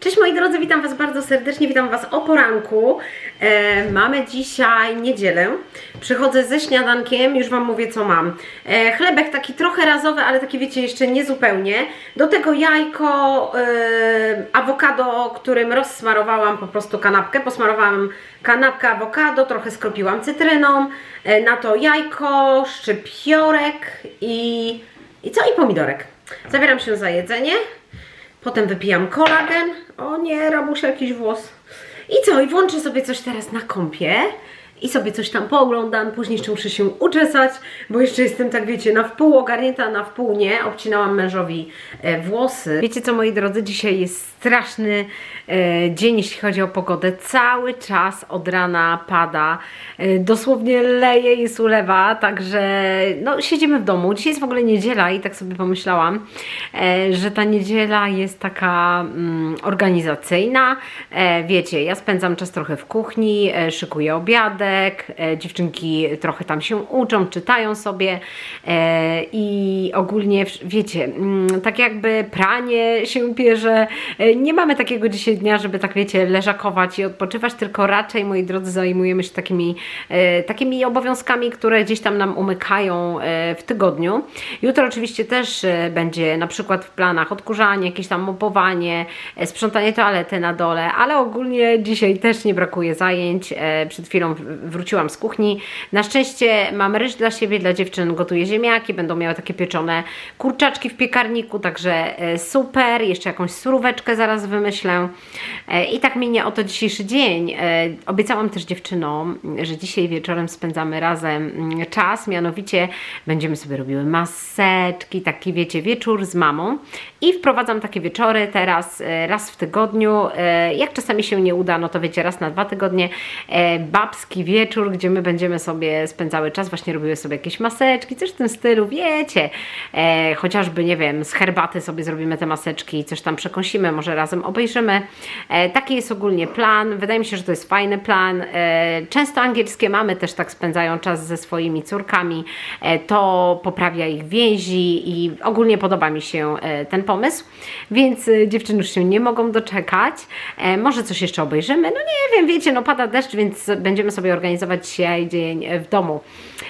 Cześć moi drodzy, witam Was bardzo serdecznie, witam Was o poranku. E, mamy dzisiaj niedzielę. Przychodzę ze śniadankiem, już Wam mówię co mam. E, chlebek taki trochę razowy, ale taki wiecie jeszcze nie zupełnie. Do tego jajko, e, awokado, którym rozsmarowałam po prostu kanapkę. Posmarowałam kanapkę awokado, trochę skropiłam cytryną. E, na to jajko, szczypiorek i, i co? I pomidorek. Zabieram się za jedzenie. Potem wypijam kolagen. O nie, rabusia jakiś włos. I co? I włączę sobie coś teraz na kąpie. I sobie coś tam pooglądam, później jeszcze muszę się uczesać, bo jeszcze jestem, tak wiecie, na wpół ogarnięta, na wpół nie. Obcinałam mężowi e, włosy. Wiecie co, moi drodzy, dzisiaj jest straszny e, dzień, jeśli chodzi o pogodę. Cały czas od rana pada, e, dosłownie leje i sulewa, także no, siedzimy w domu. Dzisiaj jest w ogóle niedziela i tak sobie pomyślałam, e, że ta niedziela jest taka mm, organizacyjna. E, wiecie, ja spędzam czas trochę w kuchni, e, szykuję obiadek, e, dziewczynki trochę tam się uczą, czytają sobie e, i ogólnie, wiecie, mm, tak jakby pranie się bierze. E, Nie mamy takiego dzisiaj dnia, żeby tak wiecie, leżakować i odpoczywać, tylko raczej, moi drodzy, zajmujemy się takimi, takimi obowiązkami, które gdzieś tam nam umykają w tygodniu. Jutro oczywiście też będzie na przykład w planach odkurzanie, jakieś tam mopowanie, sprzątanie toalety na dole, ale ogólnie dzisiaj też nie brakuje zajęć. Przed chwilą wróciłam z kuchni. Na szczęście mam ryż dla siebie, dla dziewczyn gotuję ziemniaki, będą miały takie pieczone kurczaczki w piekarniku, także e, super. Jeszcze jakąś suróweczkę zaraz wymyślę. E, I tak minie oto dzisiejszy dzień. E, Obiecałam też dziewczynom, że dzisiaj wieczorem spędzamy razem mm, czas, mianowicie będziemy sobie robiły maseczki, taki wiecie, wieczór z mamą i wprowadzam takie wieczory teraz raz w tygodniu. Jak czasami się nie uda, no to wiecie, raz na dwa tygodnie babski wieczór, gdzie my będziemy sobie spędzały czas, właśnie robiły sobie jakieś maseczki, coś w tym stylu, wiecie, e, chociażby, nie wiem, z herbaty sobie zrobimy te maseczki, coś tam przekąsimy, może razem obejrzymy. E, taki jest ogólnie plan, wydaje mi się, że to jest fajny plan. E, często angielskie mamy też tak spędzają czas ze swoimi córkami, e, to poprawia ich więzi i ogólnie podoba mi się e, ten pomysł, więc e, dziewczyny już się nie mogą doczekać. E, może coś jeszcze obejrzymy, no nie wiem, wiecie, no pada deszcz, więc będziemy sobie organizować dzisiaj dzień e, w domu.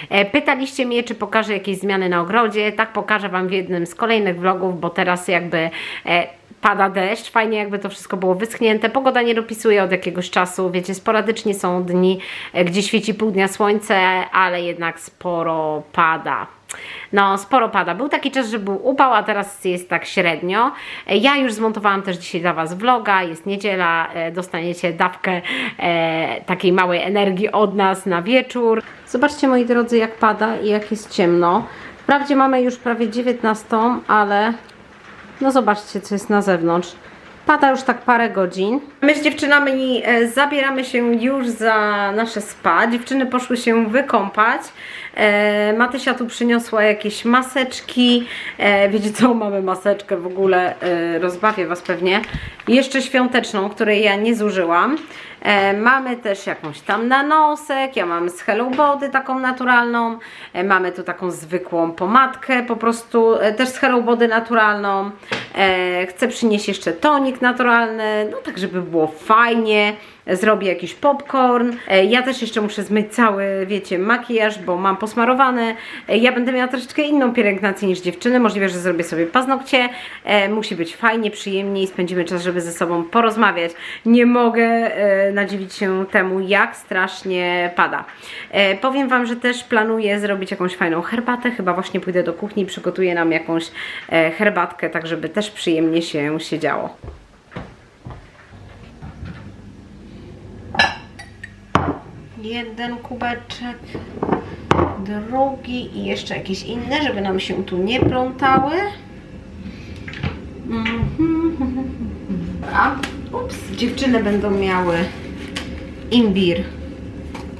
E, Pytaliście mnie, czy pokażę jakieś zmiany na ogrodzie. Tak, pokażę Wam w jednym z kolejnych vlogów, bo teraz jakby e, pada deszcz, fajnie jakby to wszystko było wyschnięte. Pogoda nie dopisuje od jakiegoś czasu, wiecie, sporadycznie są dni, gdzie świeci pół dnia słońce, ale jednak sporo pada. No, sporo pada. Był taki czas, że był upał, a teraz jest tak średnio. Ja już zmontowałam też dzisiaj dla Was vloga, jest niedziela, e, dostaniecie dawkę e, takiej małej energii od nas na wieczór. Zobaczcie moi drodzy, jak pada i jak jest ciemno. Wprawdzie mamy już prawie 19, ale no zobaczcie, co jest na zewnątrz. Pada już tak parę godzin. My z dziewczynami e, zabieramy się już za nasze spa. Dziewczyny poszły się wykąpać. E, Matysia tu przyniosła jakieś maseczki. E, wiecie co, mamy maseczkę w ogóle, e, rozbawię Was pewnie. Jeszcze świąteczną, której ja nie zużyłam. E, mamy też jakąś tam na nosek, ja mam z Hello Body taką naturalną, e, mamy tu taką zwykłą pomadkę po prostu, e, też z Hello Body naturalną, e, chcę przynieść jeszcze tonik naturalny, no tak żeby było fajnie, zrobię jakiś popcorn, e, ja też jeszcze muszę zmyć cały, wiecie, makijaż, bo mam posmarowany, e, ja będę miała troszeczkę inną pielęgnację niż dziewczyny, możliwe, że zrobię sobie paznokcie, e, musi być fajnie, przyjemnie i spędzimy czas, żeby ze sobą porozmawiać. Nie mogę e, nadziwić się temu, jak strasznie pada. E, powiem Wam, że też planuję zrobić jakąś fajną herbatę, chyba właśnie pójdę do kuchni i przygotuję nam jakąś e, herbatkę, tak żeby też przyjemnie się siedziało. Jeden kubeczek, drugi i jeszcze jakieś inne, żeby nam się tu nie plątały. Mhm. A, ups, dziewczyny będą miały imbir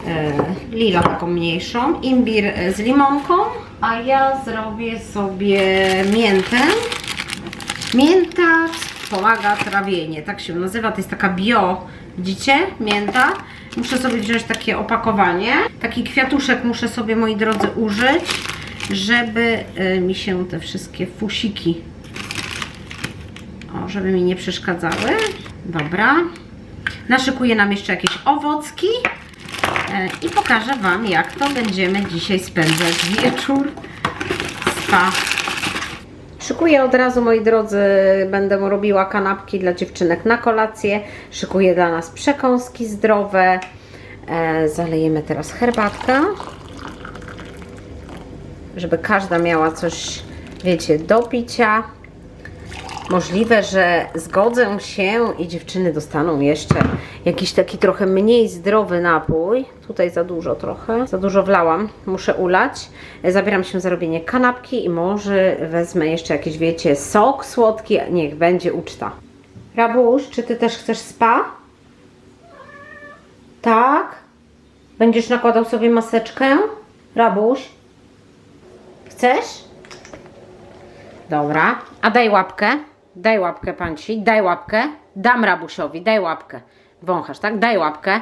e, lila taką mniejszą, imbir z limonką, a ja zrobię sobie miętę. Mięta pomaga trawienie, tak się nazywa, to jest taka bio, widzicie, mięta. Muszę sobie wziąć takie opakowanie, taki kwiatuszek muszę sobie, moi drodzy, użyć, żeby e, mi się te wszystkie fusiki, o, żeby mi nie przeszkadzały. Dobra. Naszykuję nam jeszcze jakieś owocki e, i pokażę Wam, jak to będziemy dzisiaj spędzać wieczór spa. Szykuję od razu, moi drodzy, będę robiła kanapki dla dziewczynek na kolację. Szykuję dla nas przekąski zdrowe. E, zalejemy teraz herbatkę, żeby każda miała coś, wiecie, do picia. Możliwe, że zgodzę się i dziewczyny dostaną jeszcze jakiś taki trochę mniej zdrowy napój. Tutaj za dużo trochę, za dużo wlałam, muszę ulać. Zabieram się za robienie kanapki i może wezmę jeszcze jakiś, wiecie, sok słodki. Niech będzie uczta. Rabuś, czy ty też chcesz spa? Tak? Będziesz nakładał sobie maseczkę? Rabuś? Chcesz? Dobra. A daj łapkę. Daj łapkę, panci. Daj łapkę. Dam rabusiowi. Daj łapkę. Wąchasz, tak? Daj łapkę.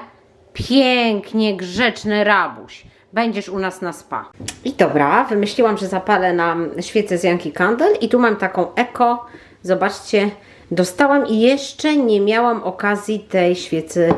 Pięknie, grzeczny rabuś. Będziesz u nas na spa. I dobra, wymyśliłam, że zapalę nam świecę z Yankee Candle i tu mam taką eko. Zobaczcie, dostałam i jeszcze nie miałam okazji tej świecy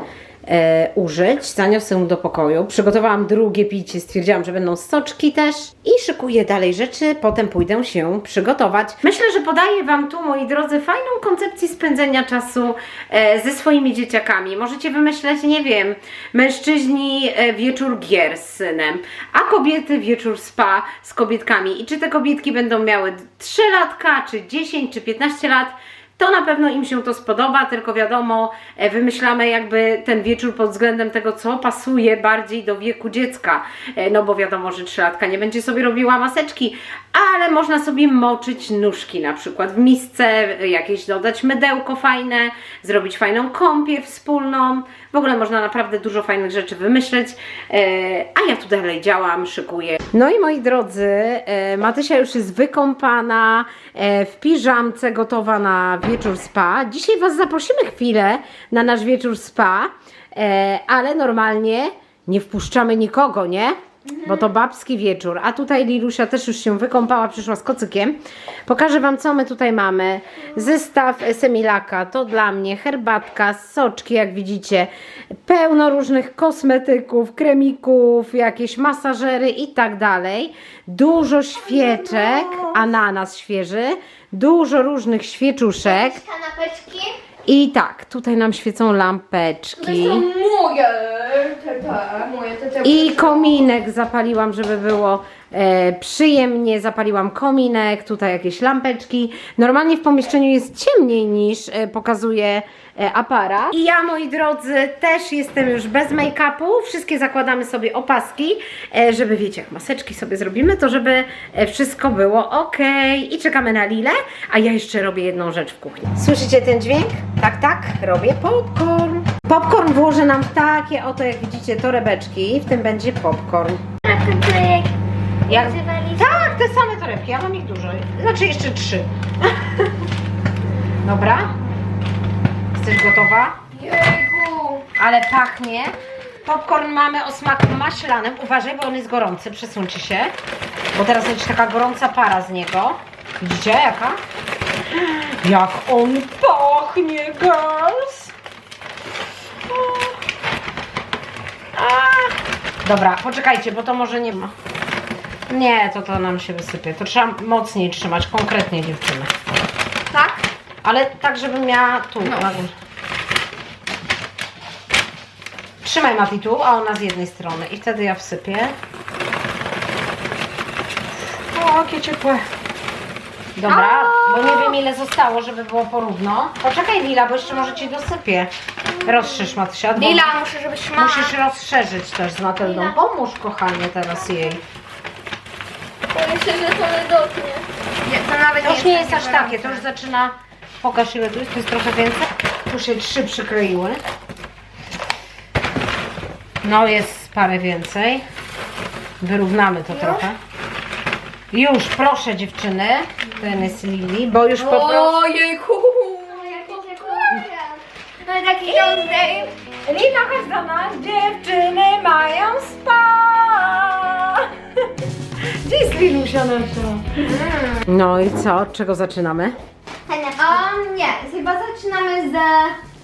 e, użyć. Zaniosę do pokoju. Przygotowałam drugie picie, stwierdziłam, że będą soczki też i szykuję dalej rzeczy, potem pójdę się przygotować. Myślę, że podaję Wam tu, moi drodzy, fajną koncepcję spędzenia czasu e, ze swoimi dzieciakami. Możecie wymyśleć, nie wiem, mężczyźni e, wieczór gier z synem, a kobiety wieczór spa z kobietkami. I czy te kobietki będą miały 3 latka, czy 10, czy 15 lat, to na pewno im się to spodoba, tylko wiadomo, e, wymyślamy jakby ten wieczór pod względem tego, co pasuje bardziej do wieku dziecka. E, No bo wiadomo, że trzylatka nie będzie sobie robiła maseczki, ale można sobie moczyć nóżki na przykład w misce, e, jakieś dodać mydełko fajne, zrobić fajną kąpiel wspólną. W ogóle można naprawdę dużo fajnych rzeczy wymyśleć, a ja tu dalej działam, szykuję. No i moi drodzy, Matysia już jest wykąpana, w piżamce gotowa na wieczór spa. Dzisiaj Was zaprosimy chwilę na nasz wieczór spa, e, ale normalnie nie wpuszczamy nikogo, nie? Bo to babski wieczór. A tutaj Lilusia też już się wykąpała, przyszła z kocykiem. Pokażę Wam, co my tutaj mamy. Zestaw Semilaka, to dla mnie, herbatka, soczki, jak widzicie. Pełno różnych kosmetyków, kremików, jakieś masażery i tak dalej. Dużo świeczek, ananas świeży, dużo różnych świeczuszek. Kanapeczki. I tak, tutaj nam świecą To lampeczki. są moje. Te, te, moje te, te. I kominek zapaliłam, żeby było e, przyjemnie. Zapaliłam kominek, tutaj jakieś lampeczki. Normalnie w pomieszczeniu jest ciemniej niż e, pokazuje e, aparat. I ja, moi drodzy, też jestem już bez make-upu. Wszystkie zakładamy sobie opaski, e, żeby wiecie, jak maseczki sobie zrobimy, to żeby e, wszystko było ok. I czekamy na Lilę, a ja jeszcze robię jedną rzecz w kuchni. Słyszycie ten dźwięk? Tak, tak, robię popcorn. Popcorn włożę nam w takie oto, jak widzicie, torebeczki. W tym będzie popcorn. Jak... Tak, te same torebki, ja mam ich dużo. Znaczy jeszcze trzy. Dobra. Jesteś gotowa? Jejku. Ale pachnie. Popcorn mamy o smaku maślanym. Uważaj, bo on jest gorący. Przesuńcie się. Bo teraz będzie taka gorąca para z niego. Widzicie jaka? Jak on pachnie, girls! A. Dobra, poczekajcie, bo to może nie ma. Nie, to to nam się wysypie. To trzeba mocniej trzymać, konkretnie dziewczyny. Tak? Ale tak, żebym miała tu, na górze. Trzymaj Mati tu, a ona z jednej strony. I wtedy ja wsypię. O, jakie ciepłe. Dobra, bo nie wiem ile zostało, żeby było porówno. Poczekaj Lila, bo jeszcze może Ci dosypię. Rozszerz Matysia. bo Lila, muszę, żebyś mama. Musisz rozszerzyć też z Matyldą. Lila. Pomóż kochanie teraz jej. Się, że to nie dotknie. Nie, to nawet To już nie jest aż takie, to już zaczyna... Pokaż ile tu jest, to jest trochę więcej. Tu się trzy przykleiły. No jest parę więcej. Wyrównamy to trochę. Już, proszę dziewczyny. Ten jest Lili, bo już po prostu... Ojejku. No i taki ząbek. Lina, chodź do nas, dziewczyny mają spa! Gdzie jest Lilusia nasza? No i co, od czego zaczynamy? Nie, chyba zaczynamy z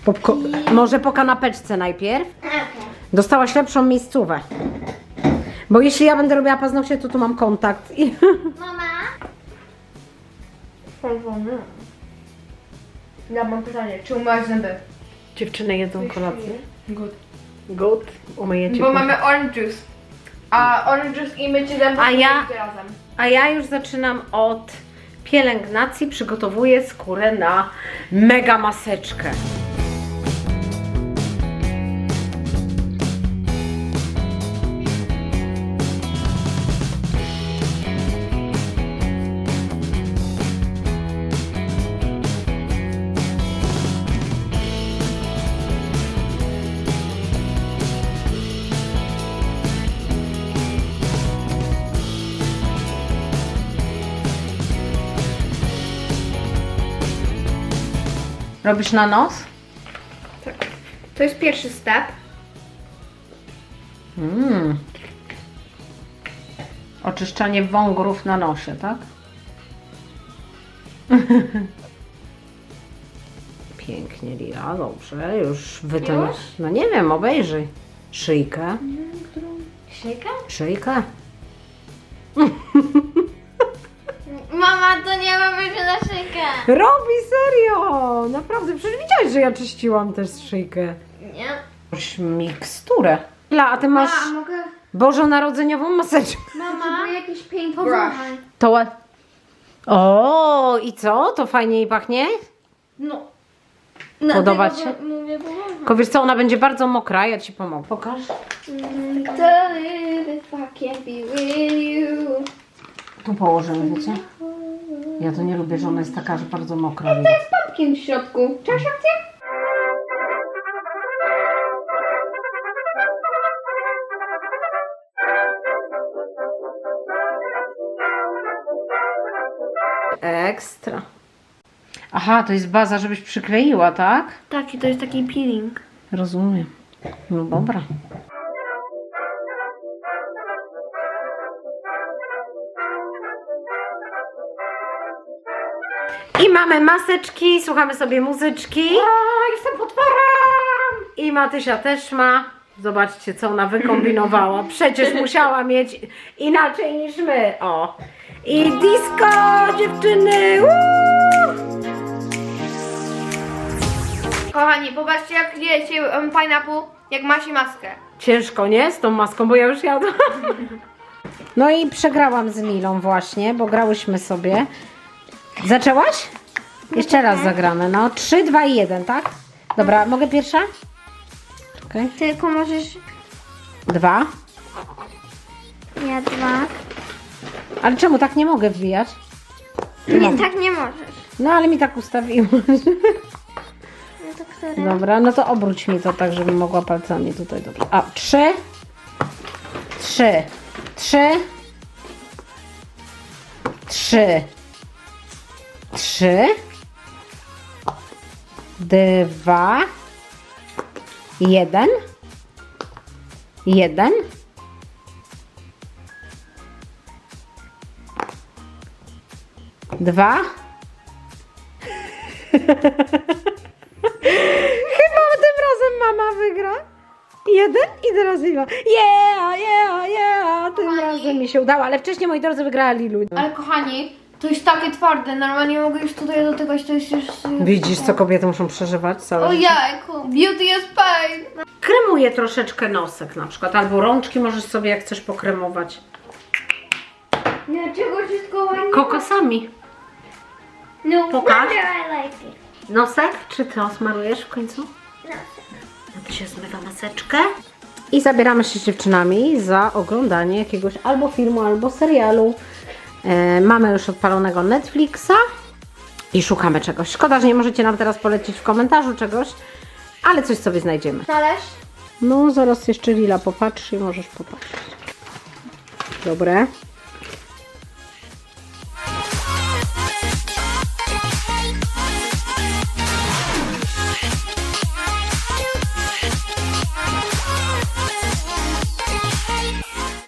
Popko- może po kanapeczce najpierw. Dostałaś lepszą miejscówę. Bo jeśli ja będę robiła paznokcie, to tu mam kontakt. I... Mama? Ja mam pytanie, czy umyłaś zęby? Dziewczyny jedzą kolację. Good. Good. Umyjecie. Bo mamy orange juice. A orange juice i mycie zębów A ja- razem. A ja już zaczynam od pielęgnacji. Przygotowuję skórę na mega maseczkę. Robisz na nos? To jest pierwszy step. Mm. Oczyszczanie wągrów na nosie, tak? Pięknie, Lila, dobrze, już wytonisz. No nie wiem, obejrzyj. Szyjkę, Szyjka? szyjkę. Szyjkę. Robi, serio! Naprawdę, przecież widziałeś, że ja czyściłam też szyjkę. Nie. Jakąś miksturę. Lila, a ty masz A, mogę... bożonarodzeniową maseczkę. Mama? jakiś. To ład... O, i co? To fajnie jej pachnie? No. Podoba Dlatego ci się? Mówię, bo Tylko wiesz co, ona będzie bardzo mokra, ja ci pomogę. Pokaż. To live if I can't be with you. Tu położymy, wiecie? Ja to nie lubię, że ona jest taka, że bardzo mokra. To jest pumpkin w środku. Cześć, akcja? Ekstra. Aha, to jest baza, żebyś przykleiła, tak? Tak, i to jest taki peeling. Rozumiem. No dobra. I mamy maseczki, słuchamy sobie muzyczki. jestem potworem! I Matysia też ma. Zobaczcie, co ona wykombinowała. Przecież musiała mieć inaczej niż my. O. I disco, dziewczyny! Woo! Kochani, popatrzcie jak jecie um, pineapple, jak ma się maskę. Ciężko, nie? Z tą maską, bo ja już jadłam. No i przegrałam z Lilą właśnie, bo grałyśmy sobie. Zaczęłaś? Jeszcze raz zagramy. No, 3, 2 i 1, tak? Dobra, mogę pierwsza? Okej. Tylko możesz... Dwa. Ja dwa. Ale czemu tak nie mogę wbijać? Nie, tak nie możesz. No, ale mi tak ustawiło. No to które? Dobra, no to obróć mi to tak, żebym mogła palcami tutaj dobrze. A, trzy. Trzy. Trzy. Trzy. Trzy. Dwa. Jeden. Jeden. Dwa. Chyba tym razem mama wygra. Jeden i teraz Lila. Yeah, yeah, yeah. Tym razem mi się udało, ale wcześniej moi drodzy wygrała Lilu. Ale kochani, to jest takie twarde, normalnie mogę już tutaj dotykać, to jest już... Widzisz, co kobiety muszą przeżywać całe O życie? jajku, beauty is pain. Kremuję troszeczkę nosek na przykład, albo rączki możesz sobie jak chcesz pokremować. Dlaczego wszystko ładnie? Kokosami. No Pokaż. wonder I like it. Nosek? Czy ty osmarujesz w końcu? No. No to się zmywa maseczkę. I zabieramy się z dziewczynami za oglądanie jakiegoś albo filmu, albo serialu. E, mamy już odpalonego Netflixa i szukamy czegoś. Szkoda, że nie możecie nam teraz polecić w komentarzu czegoś, ale coś sobie znajdziemy. Talerz? No, zaraz jeszcze Lila popatrzy i możesz popatrzeć. Dobre.